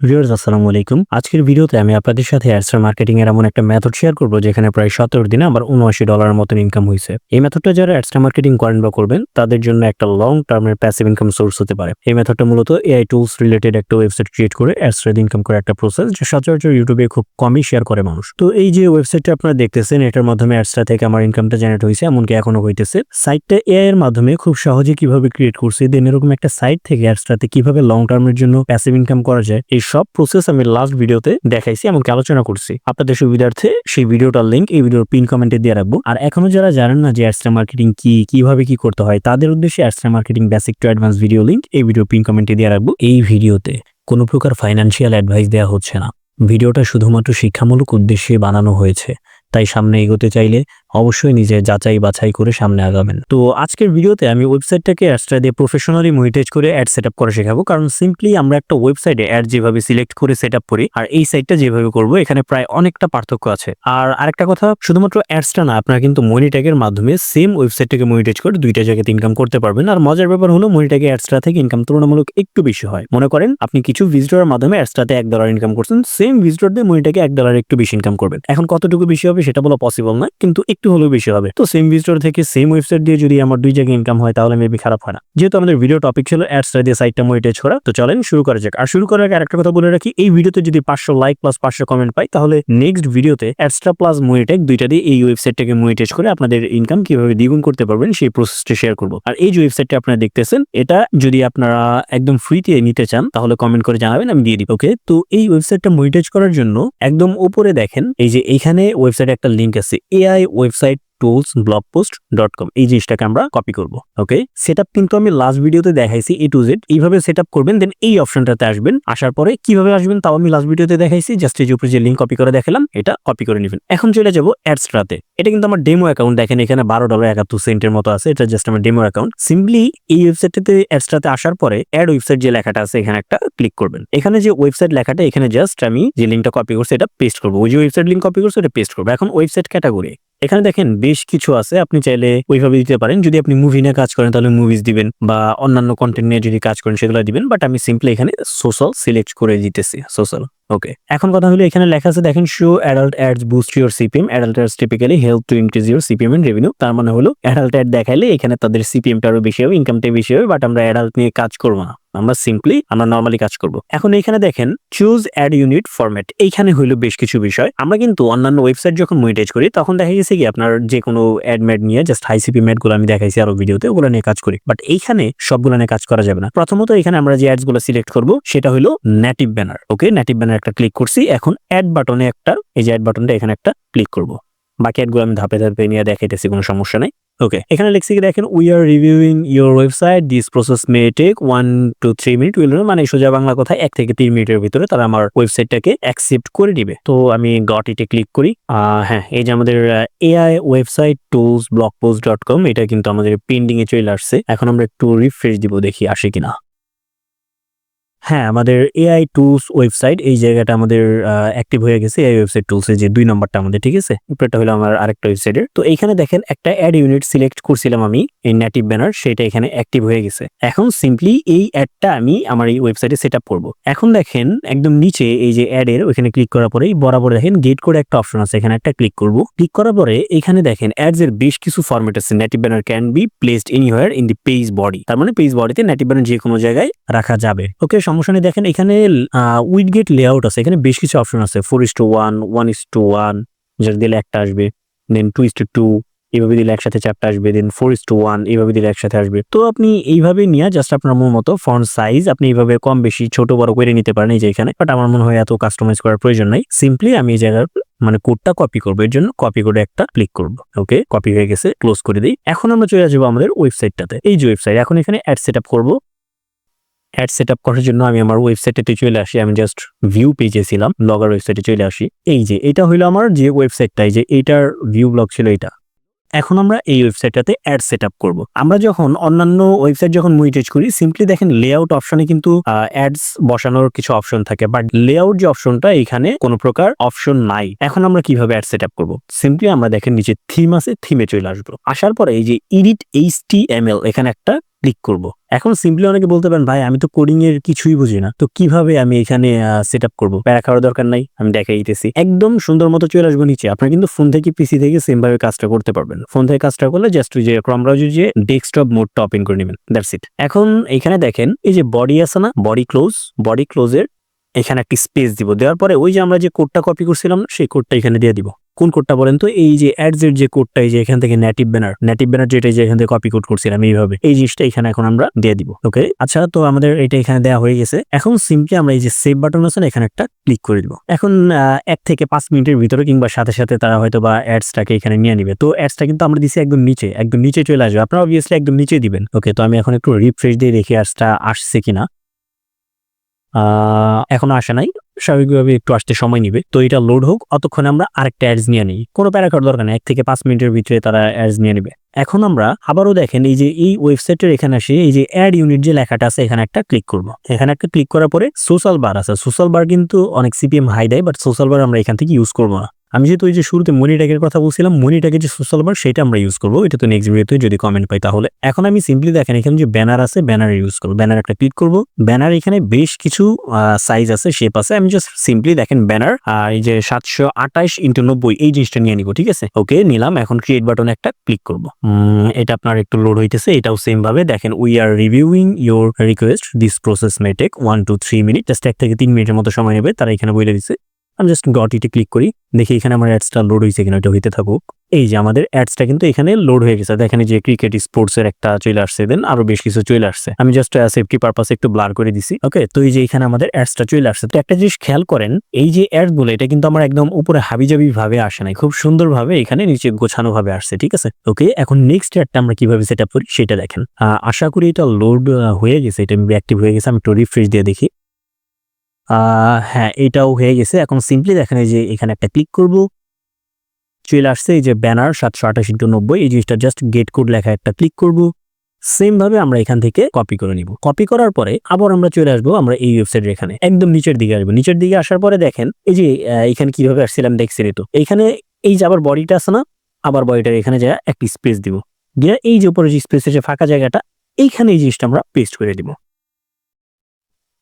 Viewers, আসসালামু আলাইকুম। আজকের ভিডিওতে আমি আপনাদের সাথে অ্যাডস্টার মার্কেটিং এর এমন একটা মেথড শেয়ার করব, যেখানে প্রায় সতেরো দিনে আমার উনআশি ডলারের মতন ইনকাম হয়েছে। এই মেথডটা যারা অ্যাডস্টার মার্কেটিং করেন বা করবেন, তাদের জন্য একটা লং টার্মের প্যাসিভ ইনকাম সোর্স হতে পারে। এই মেথডটা মূলত এআই টুলস রিলেটেড একটা ওয়েবসাইট ক্রিয়েট করে অ্যাডস্টার ইনকাম করে একটা প্রসেস যা সচরাচর ইউটিউবে খুব কমই শেয়ার করে মানুষ। তো এই যে ওয়েবসাইটটা আপনারা দেখতেছেন, এটার মাধ্যমে অ্যাডস্টার থেকে আমার ইনকামটা জেনারেট হয়েছে, এমনকি এখনও হইতেছে। সাইটটা এআই এর মাধ্যমে খুব সহজে কীভাবে ক্রিয়েট করছে দেন এরকম একটা সাইট থেকে অ্যাডস্টারতে কীভাবে লং টার্মের জন্য প্যাসিভ ইনকাম করা যায়, এই সব প্রসেস আমি লাস্ট ভিডিওতে দেখাইছি, এমনকি আলোচনা করছি। আপনাদের সুবিধার্থে সেই ভিডিওটার লিঙ্ক এই ভিডিওর পিন কমেন্টে দিয়ে রাখব। আর এখনও যারা জানেন না যে অ্যাডস্টার মার্কেটিং কি, কীভাবে কি করতে হয়, তাদের উদ্দেশ্যে Adsterra marketing basic to advance video link এই ভিডিও পিন কমেন্টে দিয়ে রাখব। এই ভিডিওতে কোনো প্রকার ফাইন্যান্সিয়াল অ্যাডভাইস দেওয়া হচ্ছে না। ভিডিওটা শুধুমাত্র শিক্ষামূলক উদ্দেশ্যে বানানো হয়েছে। তাই সামনে এগোতে চাইলে অবশ্যই নিজে যাচাই বাছাই করে সামনে আগাবেন। তো আজকের ভিডিওতে আমি ওয়েবসাইটটাকে অ্যাডসটা দিয়ে প্রফেশনালি মনিটাইজ করে অ্যাড সেট করে শেখাবো। কারণ সিম্পলি আমরা একটা ওয়েবসাইটে অ্যাড যেভাবে সিলেক্ট করে সেট করি, আর এই সাইটটা যেভাবে করব, এখানে প্রায় অনেকটা পার্থক্য আছে। আর আরেকটা কথা, শুধুমাত্র অ্যাডসটা না, আপনারা কিন্তু মনিট্যাগের মাধ্যমে সেম ওয়েবসাইটটাকে মনিটাইজ করে দুইটা জায়গাতে ইনকাম করতে পারবেন। আর মজার ব্যাপার হলো মনিট্যাগে অ্যাডসটা থেকে ইনকাম তুলনামূলক একটু বেশি হয়। মনে করেন, আপনি কিছু ভিজিটরের মাধ্যমে অ্যাডসটাতে এক ডলার ইনকাম করছেন সেম ভিজিটর দিয়ে মনিট্যাগে এক ডলার একটু বেশি ইনকাম করবেন। এখন কতটুকু বেশি হবে সেটা বলা পসিবল না কিন্তু একটু হলেও বেশি হবে। তো সেম ভিজিটর থেকে সেম ওয়েবসাইট দিয়ে যদি আমার দুই জায়গায় ইনকাম হয়, তাহলে মেবি খারাপ হয় না। যেহেতু আমাদের ভিডিও টপিক ছিল অ্যাডসটা দিয়ে সাইটটা মনিটাইজ করা, তো চলেন শুরু করা যাক। আর শুরু করার আগে আরেকটা কথা বলে রাখি, এই ভিডিওতে যদি পাঁচশো লাইক প্লাস পাঁচশো কমেন্ট পাই, তাহলে নেক্সট ভিডিওতে অ্যাডসটা প্লাস মনিটেক দুইটা দিয়ে এই ওয়েবসাইটটাকে মনিটাইজ করে আপনাদের ইনকাম কীভাবে দ্বিগুণ করতে পারবেন, সেই প্রসেসটা শেয়ার করব। আর এই যে ওয়েবসাইটটা আপনারা দেখতেছেন, এটা যদি আপনারা একদম ফ্রিতে নিতে চান, তাহলে কমেন্ট করে জানাবেন, আমি দিয়ে দিব ওকে তো এই ওয়েবসাইটটা মনিটাইজ করার জন্য একদম উপরে দেখেন, এই যে এইখানে ওয়েবসাইটে একটা লিঙ্ক আছে AI website tools blog post dot com এই জিনিসটাকে আমরা কপি করব ওকে সেট কিন্তু আমি লাস্ট ভিডিওতে দেখাইছি এ টু জেড এইভাবে সেট করবেন দেন এই অপশনটাতে আসবেন, আসার পরে কীভাবে আসবেন তাও আমি লাস্ট ভিডিওতে দেখাইছি জাস্ট এই উপরে যে লিঙ্ক কপি করে দেখালাম, এটা কপি করে নেবেন। এখন চলে যাব অ্যাডস্ট্রাতে এটা কিন্তু আমার ডেমো অ্যাকাউন্ট দেখেন এখানে বারো ডলার একাত্তর সেন্টের মতো আছে, এটা জাস্ট আমার ডেমো অ্যাকাউন্ট সিম্পলি এই ওয়েবসাইটটাতে অ্যাডস্ট্রাতে আসার পরে অ্যাড ওয়েবসাইট যে লেখাটা আছে, এখানে একটা ক্লিক করবেন। এখানে যে ওয়েবসাইট লেখাটা, এখানে জাস্ট আমি যে লিঙ্কটা কপি করছি, এটা পেস্ট করব। ওই যে ওয়েবসাইট লিঙ্ক কপি করছি এটা পেস্ট করব। এখন ওয়েবসাইট ক্যাটাগরি এখানে দেখেন বেশ কিছু আছে, আপনি চাইলে ওইভাবে দিতে পারেন। যদি আপনি মুভি নিয়ে কাজ করেন, তাহলে মুভিজ দিবেন বা অন্যান্য কন্টেন্ট নিয়ে যদি কাজ করেন, সেগুলো দিবেন। বাট আমি সিম্পলি এখানে সোশ্যাল সিলেক্ট করে দিতেছি সোশ্যাল ওকে এখন কথা হলো এখানে লেখা আছে, দেখেন show adult ads boost your CPM adult ads typically help to increase your CPM and revenue তার মানে হলো অ্যাডাল্ট অ্যাড দেখাইলে এখানে তাদের সিপিএমটা আরও বেশি হবে ইনকামটা বেশি হবে বাট আমরা অ্যাডাল্ট নিয়ে কাজ করব না। আমরা সিম্পলি আমরা নর্মালি কাজ করব। এখন এখানে দেখেন চুজ অ্যাড ইউনিট ফরম্যাট এইখানে হইল বেশ কিছু বিষয়। আমরা কিন্তু অন্যান্য ওয়েবসাইট যখন মনিটাইজ করি, তখন দেখা গেছে কি, আপনার যে কোনো অ্যাড ম্যাড নিয়ে জাস্ট হাই সিপি ম্যাডগুলো আমি দেখাইছি আরও ভিডিওতে ওগুলো নিয়ে কাজ করি। বাট এইখানে সবগুলো নিয়ে কাজ করা যাবে না। প্রথমত এখানে আমরা যে অ্যাডসগুলো সিলেক্ট করব, সেটা হলো native banner okay native banner একটা ক্লিক করছি, এখন অ্যাড বাটনে একটা, এই যে অ্যাড বাটনটা এখানে একটা ক্লিক করব। বাকি অ্যাডগুলো আমি ধাপে ধাপে নিয়ে দেখাইতেছি, কোনো সমস্যা নাই। ওকে এখানে লিখছি কি, দেখেন we are reviewing your website this process may take one two three minute will মানে সোজা বাংলা কথা, এক থেকে তিন মিনিটের ভিতরে তারা আমার ওয়েবসাইটটাকে অ্যাকসেপ্ট করে দিবে। তো আমি গট ইটে ক্লিক করি। হ্যাঁ এই যে আমাদের AI website tools blog post dot com এটা কিন্তু আমাদের পেন্ডিং এ চলে আসছে। এখন আমরা একটু রিফ্রেশ দিব, দেখি আসে কিনা। হ্যাঁ আমাদের এআই টুলস ওয়েবসাইট এই জায়গাটা আমাদের অ্যাক্টিভ হয়ে গেছে এআই ওয়েবসাইট টুলস যে দুই নম্বরটা আমাদের, ঠিক আছে? উপরেটা হলো আমার আরেকটা ওয়েবসাইটের তো এখানে দেখেন একটা অ্যাড ইউনিট সিলেক্ট করছিলাম আমি, এই নেটিভ ব্যানার সেটা এখানে অ্যাক্টিভ হয়ে গেছে। এখন সিম্পলি এই অ্যাডটা আমি আমার এই ওয়েবসাইটে সেট আপ করব। এখন দেখেন একদম নিচে এই যে অ্যাড এর, ওইখানে ক্লিক করার পরে বরাবর দেখেন গেট করে একটা অপশন আছে, এখানে একটা ক্লিক করব। ক্লিক করার পরে এখানে দেখেন অ্যাডস এর বেশ কিছু ফরম্যাট আছে। Native banner can be placed anywhere in the page body তার মানে পেজ বডিতে নেটিভ ব্যানার যে কোনো জায়গায় রাখা যাবে। ওকে সমস্যা নেই। দেখেন এখানে উইডগেট লেআউট আছে। এখানে বেশ কিছু অপশন আছে। Four is two one one is two one যেটা দিলে একটা আসবে। Then two is two two এইভাবে দিলে একসাথে চারটা আসবে। Then four is two one এইভাবে দিলে একসাথে আসবে। তো আপনি এইভাবে নিয়ে জাস্ট আপনার মন মতো ফন্ট সাইজ আপনি এইভাবে কম বেশি ছোট বড় করে নিতে পারেন এই যে এখানে। বাট আমার মনে হয় এত কাস্টমাইজ করার প্রয়োজন নাই। সিম্পলি আমি এই জায়গার মানে কোডটা কপি করব। এর জন্য কপি করে একটা ক্লিক করব। ওকে কপি হয়ে গেছে ক্লোজ করে দিই। এখন আমরা চলে আসব আমাদের ওয়েবসাইটটাতে এই যে ওয়েবসাইট এখন এখানে অ্যাড সেট আপ করব। অ্যাড সেট আপ করার জন্য আমি আমার ওয়েবসাইটে চলে আসি। আমি জাস্ট ভিউ পেজে ছিলাম ব্লগার ওয়েবসাইটে চলে আসি। এই যে, এটা হলো আমার যে ওয়েবসাইটটা এই যে এইটার ভিউ ব্লগ ছিল এটা। এখন আমরা এই ওয়েবসাইটটাতে অ্যাড সেট আপ করব। আমরা যখন অন্যান্য ওয়েবসাইট যখন মনিটাইজ করি সিম্পলি দেখেন লেআউট অপশনে কিন্তু অ্যাডস বসানোর কিছু অপশন থাকে। বাট লেআউট যে অপশনটা এখানে কোনো প্রকার অপশন নাই। এখন আমরা কীভাবে অ্যাড সেট আপ করব? সিম্পলি আমরা দেখেন নিচে থিম আছে থিমে চলে আসব। আসার পরে এই যে edit H T M L এখানে একটা ক্লিক করব। এখন সিম্পলি অনেকে বলতে পারেন, ভাই, আমি তো কোডিং এর কিছুই বুঝি না। তো কীভাবে আমি এখানে সেট আপ করব? প্যারা খাওয়ার দরকার নাই, আমি দেখাই দিতেছি। একদম সুন্দর মতো চলে আসব নিচে। আপনার কিন্তু ফোন থেকে পিসি থেকে সেম ভাবে কাজটা করতে পারবেন। ফোন থেকে কাজটা করলে জাস্ট যে ক্রম ব্রাউজার যে ডেস্কটপ মোডটা ওপেন করে নেবেন। দ্যাটস ইট এখন এখানে দেখেন, এই যে বডি আছে না বডি ক্লোজ বডি ক্লোজের এখানে একটি স্পেস দিব। দেওয়ার পরে ওই যে আমরা যে কোডটা কপি করছিলাম, সেই কোডটা এখানে দিয়ে দিব। কোন কোডটা বলেন তো? এই যে অ্যাডস এর যে কোডটা, এই যে এখান থেকে নেটিভ ব্যানার নেটিভ ব্যানার যেটা যে এখান থেকে কপি কোড করছিলাম এইভাবে, এই জিনিসটা এখানে এখন আমরা দিয়ে দিব ওকে আচ্ছা তো আমাদের এটা এখানে দেওয়া হয়ে গেছে। এখন সিম্পলি আমরা এই যে সেভ বাটন আছে এখানে একটা ক্লিক করে দিব। এখন এক থেকে পাঁচ মিনিটের ভিতরে কিংবা সাথে সাথে তারা হয়তো বা অ্যাডসটাকে এখানে নিয়ে নিবে। তো অ্যাডসটা কিন্তু আমরা দিছি একদম নিচে একদম নিচে চলে আসবে। আপনারা অবভিয়াসলি একদম নিচে দিবেন ওকে তো আমি এখন একটু রিফ্রেশ দিয়ে দেখি অ্যাডসটা আসছে কিনা। এখনও আসে নাই। স্বাভাবিকভাবে একটু আসতে সময় নিবে। তো এটা লোড হোক, অতক্ষণে আমরা আরেকটা অ্যাডস নিয়ে নিই। কোনো প্যারাকার দরকার নেই, এক থেকে পাঁচ মিনিটের ভিতরে তারা অ্যাডস নিয়ে নেবে। এখন আমরা আবারও দেখেন, এই যে এই ওয়েবসাইটের এখানে আসে, এই যে অ্যাড ইউনিট যে লেখাটা আছে, এখানে একটা ক্লিক করব। এখানে একটা ক্লিক করার পরে সোশ্যাল বার আছে। সোশ্যাল বার কিন্তু অনেক সিপিএম হাই দেয় বাট সোশ্যাল বার আমরা এখান থেকে ইউজ করব না। আমি যেহেতু ওই যে শুরুতে মনিটাগের কথা বলছিলাম মনিটাগের যে সোশ্যাল বার সেটা আমরা ইউজ করব। এটা তো নেক্সট ভিডিওতে যদি কমেন্ট পাই তাহলে। এখন আমি সিম্পলি দেখেন, এখানে যে ব্যানার আছে ব্যানার ইউজ করব। ব্যানার একটা ক্লিক করব। ব্যানার এখানে বেশ কিছু সাইজ আছে শেপ আছে। আমি জাস্ট সিম্পলি দেখেন ব্যানার আর এই যে সাতশো আঠাশ ইন্টু নব্বই, এই জিনিসটা নিয়ে নিব, ঠিক আছে? ওকে নিলাম। এখন ক্রিয়েট বাটনে একটা ক্লিক করব। এটা আপনার একটু লোড হইতেছে, এটাও সেম ভাবে। দেখেন we are reviewing your request this process may take one two three minute just এক থেকে তিন মিনিটের মতো সময় নেবে। তারা এখানে বলে দিচ্ছে আমি জাস্ট গট ইটে ক্লিক করি, দেখি এখানে আমার অ্যাডসটা লোড হয়েছে কিনা ওটা হইতে থাকুক। এই যে আমাদের অ্যাডসটা কিন্তু এখানে লোড হয়ে গেছে। দেখেন যে ক্রিকেট স্পোর্টস এর একটা চলে আসছে দেন আরও বেশ কিছু চলে আসছে। আমি জাস্ট সেফটি পারপাসে একটু ব্লার করে দিছি ওকে তো এই যে এখানে আমাদের অ্যাডসটা চলে আসছে। তো একটা জিনিস খেয়াল করেন, এই যে অ্যাডগুলো, এটা কিন্তু আমার একদম উপরে হাবিজাবি ভাবে আসে নাই। খুব সুন্দরভাবে এখানে নিচে গোছানো ভাবে আসছে, ঠিক আছে? ওকে এখন নেক্সট অ্যাডটা আমরা কীভাবে সেট করি, সেটা দেখেন। আশা করি এটা লোড হয়ে গেছে, এটা অ্যাক্টিভ হয়ে গেছে। আমি একটু রিফ্রেশ দিয়ে দেখি। হ্যাঁ এটাও হয়ে গেছে। এখন সিম্পলি দেখেন এই যে এখানে একটা ক্লিক করব। চলে আসছে এই যে ব্যানার সাতশো আঠাশ নব্বই। এই জিনিসটা জাস্ট গেট কোড লেখা একটা ক্লিক করব। সেম ভাবে আমরা এখান থেকে কপি করে নিব। কপি করার পরে আবার আমরা চলে আসব আমরা এই ওয়েবসাইটের এখানে। একদম নিচের দিকে আসব। নিচের দিকে আসার পরে দেখেন এই যে এখানে কীভাবে আসছিলাম দেখছেন তো। এইখানে এই যে আবার বডিটা আছে না, আবার বডিটার এখানে যা একটা স্পেস দিব। দিয়ে এই যে উপরে যে স্পেসের যে ফাঁকা জায়গাটা, এইখানে এই জিনিসটা আমরা পেস্ট করে দিব।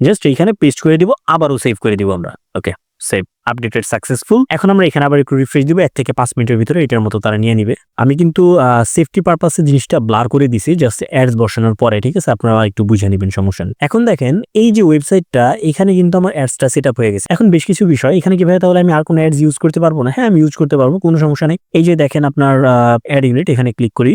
জাস্ট এইখানে পেস্ট করে দিব, আবারও সেভ করে দিব আমরা। ওকে সেভ আপডেটেড সাকসেসফুল এখন আমরা এখানে আবার একটু রিফ্রেশ দিব, এক থেকে পাঁচ মিনিটের ভিতরে এটার মতো তারা নিয়ে নিবে। আমি কিন্তু সেফটি পারপাসে জিনিসটা ব্লার করে দিছি জাস্ট অ্যাডস বসানোর পরে, ঠিক আছে? আপনারা একটু বুঝে নেবেন, সমস্যা এখন দেখেন, এই যে ওয়েবসাইটটা এখানে কিন্তু আমার অ্যাডসটা সেট হয়ে গেছে। এখন বেশ কিছু বিষয়, এখানে কীভাবে তাহলে আমি আর কোনো অ্যাডস ইউজ করতে পারব না? হ্যাঁ আমি ইউজ করতে পারব, কোনো সমস্যা নেই। এই যে দেখেন আপনার অ্যাড ইউনিট এখানে ক্লিক করি।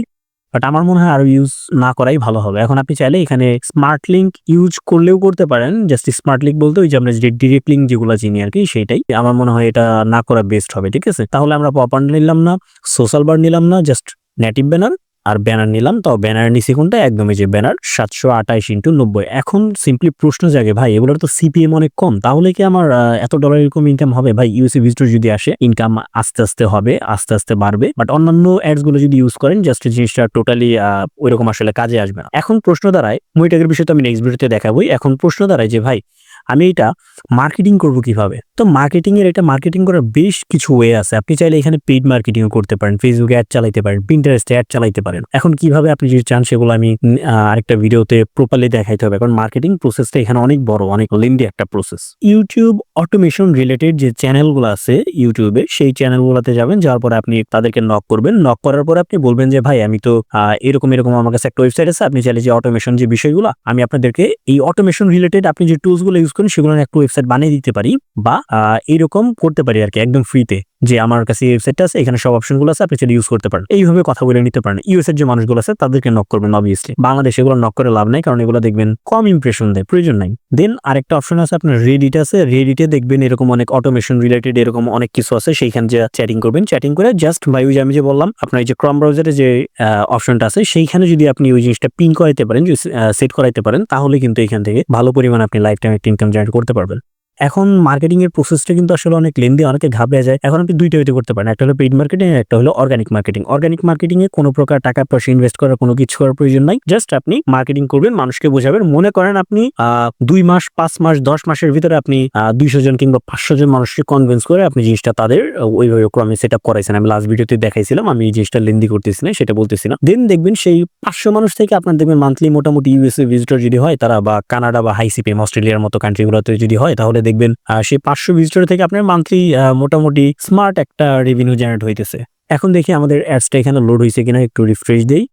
বাট আমার মনে হয় আরও ইউজ না করাই ভালো হবে। এখন আপনি চাইলে এখানে স্মার্ট লিঙ্ক ইউজ করলেও করতে পারেন। জাস্ট স্মার্ট লিঙ্ক বলতে ওই যে আমরা ডিরেক্ট লিঙ্ক যেগুলো চিনি আর কি, সেইটাই। আমার মনে হয় এটা না করা বেস্ট হবে, ঠিক আছে? তাহলে আমরা পপার নিলাম না সোশ্যাল বার নিলাম না জাস্ট নেটিভ ব্যানার আর ব্যানার নিলাম, তো ব্যানার নিচে কোনটা? একদমই যে ব্যানার সাতশো আঠাইশ ইন্টু নব্বই। এখন সিম্পলি প্রশ্ন জাগে, ভাই, এগুলোর তো সিপিএম অনেক কম, তাহলে কি আমার এত ডলার এরকম ইনকাম হবে? ভাই ইউসি ভিজিটর যদি আসে ইনকাম আস্তে আস্তে হবে, আস্তে আস্তে বাড়বে। বাট অন্যান্য অ্যাডসগুলো যদি ইউজ করেন জাস্ট জিনিসটা টোটালি ওইরকম আসলে কাজে আসবে না। এখন প্রশ্ন দাঁড়ায় মইটাকের বিষয় তো আমি নেক্সট ভিডিওতে দেখাবোই। এখন প্রশ্ন দাঁড়ায় যে, ভাই আমি এটা মার্কেটিং করব কীভাবে? তো মার্কেটিং এর এটা মার্কেটিং করার বেশ কিছু ওয়ে আছে। আপনি চাইলে এখানে পেইড মার্কেটিং করতে পারেন ফেসবুকে অ্যাড চালাইতে পারেন পিন্টারেস্টে অ্যাড চালাইতে পারেন। এখন কীভাবে আপনি যদি চান সেগুলো আমি আরেকটা ভিডিওতে প্রপারলি দেখাইতে হবে। কারণ মার্কেটিং প্রসেসটা এখানে অনেক বড়, অনেক লেন্দি একটা প্রসেস ইউটিউব অটোমেশন রিলেটেড যে চ্যানেলগুলো আছে ইউটিউবে সেই চ্যানেলগুলোতে যাবেন, যাওয়ার পরে আপনি তাদেরকে নক করবেন। নক করার পরে আপনি বলবেন যে, ভাই, আমি তো এরকম এরকম আমার কাছে একটা ওয়েবসাইট আছে। আপনি চাইলে যে অটোমেশন যে বিষয়গুলো, আমি আপনাদেরকে এই অটোমেশন রিলেটেড আপনি যে টুলসগুলো ইউজ করেন, সেগুলো একটা ওয়েবসাইট বানিয়ে দিতে পারি বা এরকম করতে পারি আর কি, একদম ফ্রিতে যে আমার কাছে এই ওয়েবসাইটটা আছে, এখানে সব অপশনগুলো আছে, আপনি সেটা ইউজ করতে পারেন। এইভাবে কথা বলে নিতে পারেন। ইউএস এর যে মানুষগুলো আছে, তাদেরকে নক করবেন অবভিয়াসলি বাংলাদেশে এগুলো নক করে লাভ নাই, কারণ এগুলো দেখবেন কম ইমপ্রেশন দেয়, প্রয়োজন নাই। দেন আরেকটা অপশন আছে আপনার রেডিট আছে। রেডিটে দেখবেন এরকম অনেক অটোমেশন রিলেটেড এরকম অনেক কিছু আছে। সেইখানে যে চ্যাটিং করবেন। চ্যাটিং করে জাস্ট বাই যে আমি যে বললাম, আপনার এই যে ক্রম ব্রাউজারে যে অপশনটা আছে, সেইখানে যদি আপনি ওই জিনিসটা পিন করাইতে পারেন সেট করাইতে পারেন, তাহলে কিন্তু এখান থেকে ভালো পরিমাণ আপনি লাইফ টাইম একটা ইনকাম জেনারেট করতে পারবেন। এখন মার্কেটিং এর প্রসেসটা কিন্তু আসলে অনেক লেন্দি অনেকে ঘাবড়ে যায়। এখন আপনি দুইটা হইতে করতে পারেন। একটা হলো পেইড মার্কেটিং একটা হলো অর্গানিক মার্কেটিং অর্গানিক মার্কেটিং এ কোনো প্রকার টাকা পয়সা ইনভেস্ট করার কোনো কিছু করার প্রয়োজন নাই। জাস্ট আপনি মার্কেটিং করবেন, মানুষকে বোঝাবেন। মনে করেন আপনি দুই মাস, পাঁচ মাস, দশ মাসের ভিতরে আপনি দুইশো জন কিংবা পাঁচশো জন মানুষকে কনভিন্স করে আপনি জিনিসটা তাদের ওইভাবে ক্রমে সেট আপ করাইছেন। আমি লাস্ট ভিডিওতে দেখাইছিলাম, আমি এই জিনিসটা লেন্দি করতেছি না সেটা বলতেছি না। দেন দেখবেন সেই পাঁচশো মানুষ থেকে আপনার দেখবেন মান্থলি মোটামুটি ইউএসএ ভিজিটর যদি হয়, তারা বা কানাডা বা হাইসিপিএম অস্ট্রেলিয়ার মতো কান্ট্রিগুলোতে যদি হয়, তাহলে দেখবেন সেই পাঁচশো ভিজিটর থেকে আপনার মান্থলি মোটামুটি স্মার্ট একটা রেভিনিউ জেনারেট হইতেছে। এখন দেখি আমাদের অ্যাডসটা এখানে লোড হয়েছে কিনা, একটু রিফ্রেশ দেই।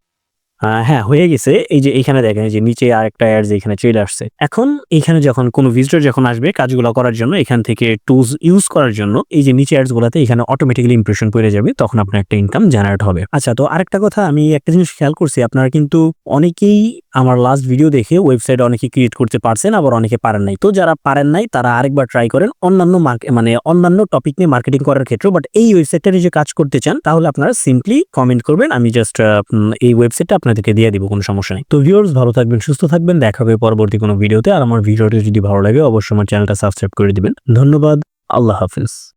হ্যাঁ হয়ে গেছে। এই যে এখানে দেখেন যে নিচে আরেকটা অ্যাডস এখানে চলে আসছে। এখন এখানে যখন কোনো ভিজিটর যখন আসবে কাজগুলো করার জন্য, এখান থেকে টুলস ইউজ করার জন্য, এই যে নিচে অ্যাডস গুলাতে এখানে অটোমেটিক্যালি ইমপ্রেশন পড়ে যাবে, তখন আপনার একটা ইনকাম জেনারেট হবে। আচ্ছা তো আরেকটা কথা, আমি একটা জিনিস খেয়াল করছি, আপনারা কিন্তু অনেকেই আমার লাস্ট ভিডিও দেখে ওয়েবসাইট অনেকে ক্রিয়েট করতে পারছেন, আবার অনেকে পারেন নাই। তো যারা পারেন নাই, তারা আরেকবার ট্রাই করেন অন্যান্য মানে অন্যান্য টপিক নিয়ে মার্কেটিং করার ক্ষেত্রে বাট এই ওয়েবসাইটটা যে কাজ করতে চান, তাহলে আপনারা সিম্পলি কমেন্ট করবেন, আমি জাস্ট এই ওয়েবসাইটটা আপনাদেরকে দিয়ে দিব, কোনো সমস্যা নেই। তো ভিউয়ার্স ভালো থাকবেন, সুস্থ থাকবেন, দেখা হবে পরবর্তী কোনো ভিডিওতে আর আমার ভিডিওটি যদি ভালো লাগে, অবশ্যই আমার চ্যানেলটা সাবস্ক্রাইব করে দিবেন। ধন্যবাদ, আল্লাহ হাফিজ।